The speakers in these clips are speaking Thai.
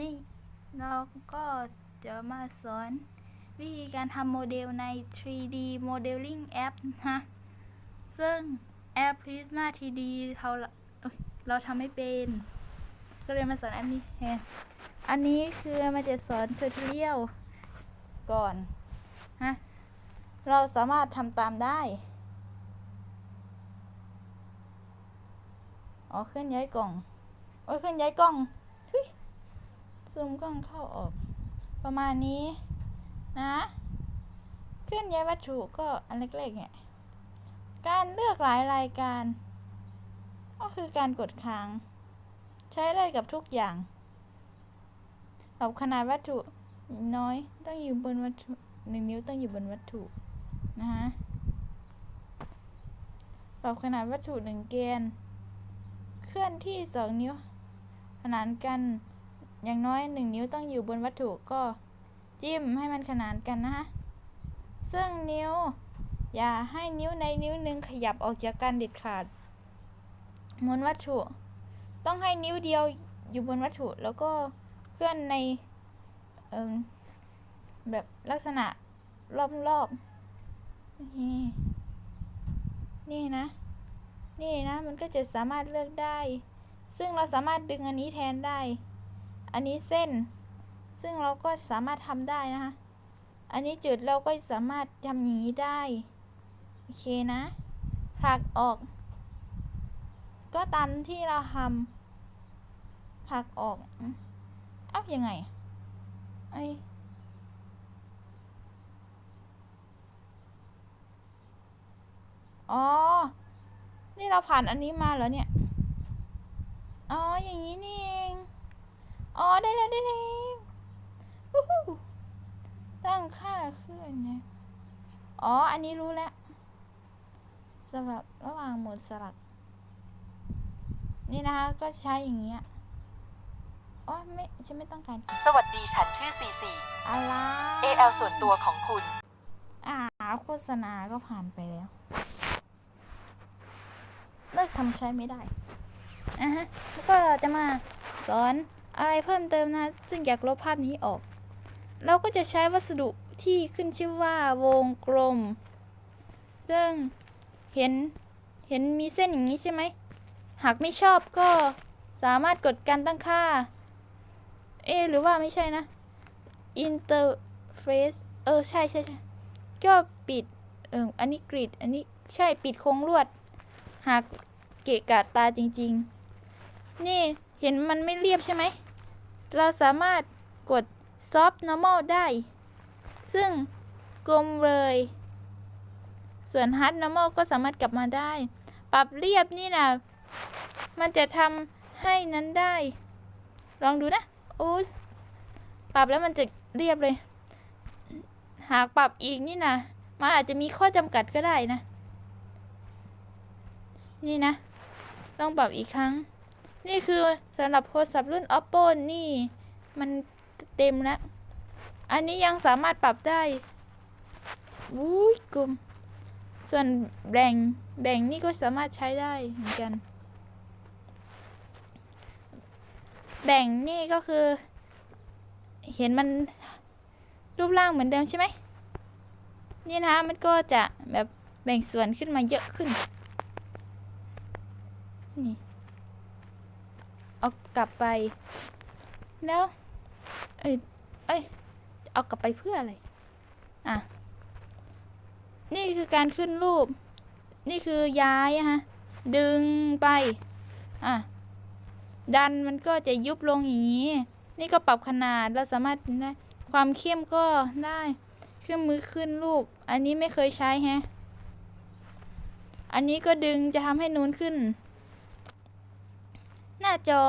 นี่เราก็จะมาสอนวิธีการทำโมเดลใน 3D Modeling App นะซึ่งแอป Prisma 3D เราเราทำไม่เป็น ก็เลยมาสอนแอปนี้แทนอันนี้คือมันจะสอน tutorial ก่อนฮะเราสามารถทำตามได้ อ๋อเคลื่อนย้ายกล่อง โอ้ยเคลื่อนย้ายกล่อง ซูมกล้องเข้าออก ประมาณนี้นะเคลื่อนย้ายวัตถุก็อันเล็กๆเนี่ย การเลือกหลายรายการ ก็คือการกดค้าง ใช้ได้กับทุกอย่างปรับขนาดวัตถุน้อยต้องอยู่บนวัตถุหนึ่งนิ้วต้องอยู่บนวัตถุนะฮะปรับขนาดวัตถุหนึ่งแกนเคลื่อนที่สองนิ้วขนานกัน อย่างน้อยหนึ่งนิ้วต้องอยู่บนวัตถุก็จิ้มให้มันขนานกันนะฮะ ซึ่งนิ้ว อย่าให้นิ้วในนิ้วหนึ่งขยับออกจากกันเด็ดขาดหมุนวัตถุ ต้องให้นิ้วเดียวอยู่บนวัตถุแล้วก็เคลื่อนในเอิแบบลักษณะรอบๆนี่นี่นะ นี่นะ มันก็จะสามารถเลือกได้ ซึ่งเราสามารถดึงอันนี้แทนได้ อันนี้เส้น ซึ่งเราก็สามารถทำได้นะคะ อันนี้จุดเราก็สามารถทำอย่างนี้ได้ โอเคนะ ผลักออก ก็ตามที่เราทำผลักออก เอ้ายังไง ไออ๋อ นี่เราผ่านอันนี้มาเหรอเนี่ย อ๋อ อย่างนี้นี่ องอ๋อได้แล้วได้แล้ววู้ฮู้ตั้งค่าเคลื่อนเนี่ยอ๋อ อันนี้รู้แล้วสำหรับระหว่างโหมดสลัก นี่นะคะก็ใช้อย่างเงี้ยอ๋อไม่ฉันไม่ต้องการสวัสดีฉันชื่อซีซีอะไร AL ส่วนตัวของคุณ อ่าโฆษณาก็ผ่านไปแล้ว เลิกทำใช้ไม่ได้อะฮะแล้วก็จะมาสอน อะไรเพิ่มเติมนะซึ่งอยากลบภาพนี้ออก เราก็จะใช้วัสดุที่ขึ้นชื่อว่าวงกลม ซึ่งเห็นเห็นมีเส้นอย่างนี้ใช่ไหม หากไม่ชอบก็สามารถกดการตั้งค่า เอ หรือว่าไม่ใช่นะ interface เออ ใช่ใช่ใช่ก็ปิด เออ อันนี้กริด อันนี้ใช่ปิดโครงลวด หากเกะกะตาจริง ๆ นี่เห็นมันไม่เรียบใช่ไหม เราสามารถกด soft normal ได้ ซึ่งกลมเลย ส่วน hard normal ก็สามารถกลับมาได้ ปรับเรียบนี่นะมันจะทำให้นั้นได้ ลองดูนะ โอ้ปรับแล้วมันจะเรียบเลย หากปรับอีกนี่นะมันอาจจะมีข้อจำกัดก็ได้นะ นี่นะต้องปรับอีกครั้ง นี่คือสำหรับโทรศัพท์รุ่น oppo นี่ มันเต็มแล้ว อันนี้ยังสามารถปรับได้วุ้ยกลมส่วนแบ่งแบ่งนี่ก็สามารถใช้ได้เหมือนกัน แบ่งนี่ก็คือ เห็นมันรูปร่างเหมือนเดิมใช่ไหมนี่นะมันก็จะแบบแบ่งส่วนขึ้นมาเยอะขึ้น นี่ กลับไป แล้วเอ้ยเอ้ยเอากลับไปเพื่ออะไร อะ นี่คือการขึ้นรูป นี่คือย้ายอะฮะ ดึงไป อะ ดันมันก็จะยุบลงอย่างนี้ นี่ก็ปรับขนาด เราสามารถได้ ความเข้มก็ได้เครื่องมือขึ้นรูป อันนี้ไม่เคยใช้แฮะ อันนี้ก็ดึงจะทำให้นูนขึ้น หน้าจอ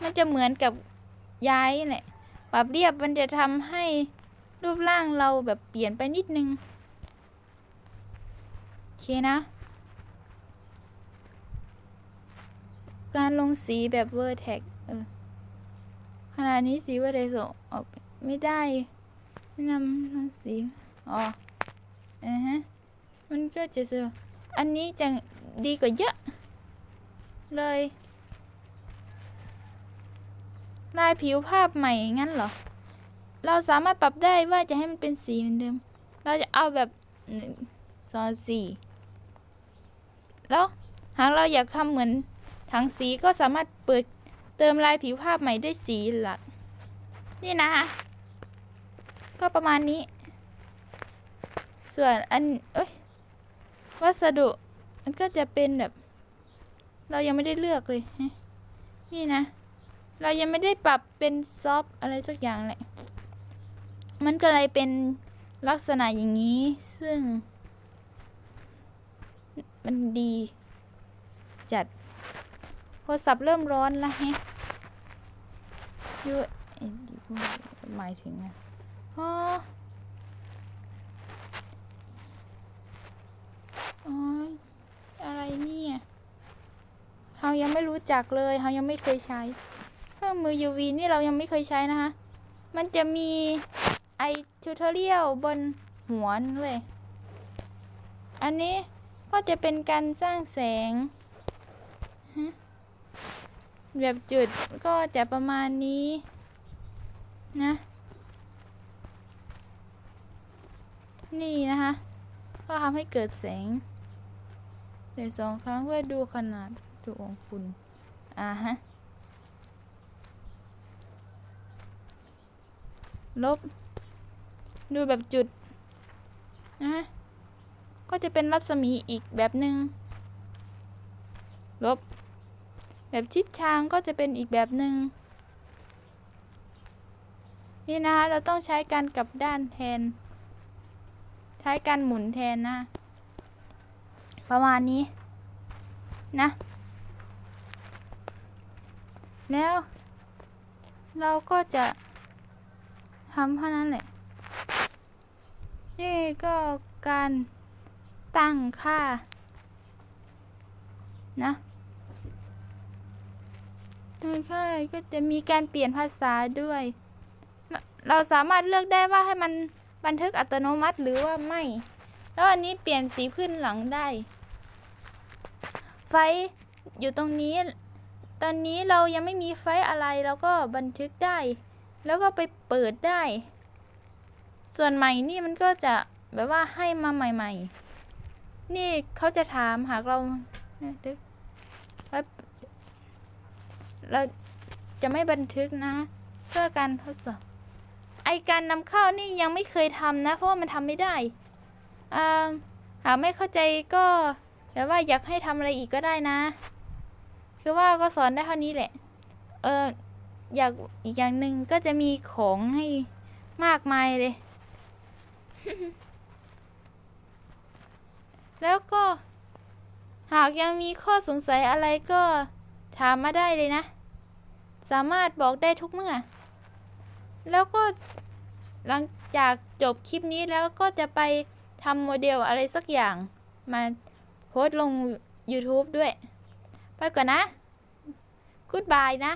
มันจะเหมือนกับย้ายแหละปรับเรียบมันจะทำให้รูปร่างเราแบบเปลี่ยนไปนิดนึง โอเคนะ การลงสีแบบเวอร์แท็กเออขนาดนี้สีเวอร์แท็กออกไม่ได้นำลงสี อ๋ออือฮะ มันก็จะเจออันนี้จะดีกว่าเยอะ เลย ลายผิวภาพใหม่งั้นเหรอ เราสามารถปรับได้ว่าจะให้มันเป็นสีเหมือนเดิม เราจะเอาแบบหนึ่งสองสี่แล้วหากเราอยากทำเหมือนถังสีก็สามารถเปิดเติมลายผิวภาพใหม่ด้วยสีหลัก นี่นะ ก็ประมาณนี้ ส่วนอัน เอ้ย วัสดุมันก็จะเป็นแบบ เรายังไม่ได้เลือกเลย นี่นะ เรายังไม่ได้ปรับเป็นซอฟต์อะไรสักอย่างเลยมันก็เลยเป็นลักษณะอย่างนี้ ซึ่ง มันดี จัด โทรศัพท์เริ่มร้อนแล้วแฮะยูเอ็ดหมายถึงอะอ๋ออะไรเนี่ยเรายังไม่รู้จักเลยเรายังไม่เคยใช้ รื่องมือ UV นี่เรายังไม่เคยใช้นะคะ มันจะมีไอทูทอเรียลบนหัวนเลย อันนี้ก็จะเป็นการสร้างแสง แบบจุดก็จะประมาณนี้นะนี่นะคะ ก็ทำให้เกิดแสงเดี๋ยวสองครั้งเพื่อดูขนาดดูของคุณอ่าฮะ ลบ ดูแบบจุดนะฮะก็จะเป็นรัศมีอีกแบบหนึ่งลบ แบบชิดชางก็จะเป็นอีกแบบหนึ่งนี่นะคะเราต้องใช้การกลับด้านแทน ใช้การหมุนแทนนะ ประมาณนี้นะ แล้ว เราก็จะ ทำเท่านั้นแหละ นี่ก็การตั้งค่า นะไม่ใช่ก็จะมีการเปลี่ยนภาษาด้วย เราสามารถเลือกได้ว่าให้มันบันทึกอัตโนมัติหรือว่าไม่ แล้วอันนี้เปลี่ยนสีพื้นหลังได้ ไฟอยู่ตรงนี้ ตอนนี้เรายังไม่มีไฟอะไรเราก็บันทึกได้ แล้วก็ไปเปิดได้ ส่วนใหม่นี่มันก็จะแบบว่าให้มาใหม่ ๆ นี่เขาจะถามหากเราเดึกว่าเราจะไม่บันทึกนะ เพื่อการทดสอบไอการนำเข้านี่ยังไม่เคยทำนะ เพราะว่ามันทำไม่ได้หากไม่เข้าใจก็แบบว่าอยากให้ทำอะไรอีกก็ได้นะ คือว่าก็สอนได้เท่านี้แหละ เออ อยากอีกอย่างหนึ่งก็จะมีของให้มากมายเลย แล้วก็ หากยังมีข้อสงสัยอะไรก็ถามมาได้เลยนะ สามารถบอกได้ทุกเมื่อ แล้วก็หลังจากจบคลิปนี้แล้วก็จะไปทำโมเดลอะไรสักอย่าง มาโพสต์ลง YouTube ด้วย ไปก่อนนะ Goodbye นะ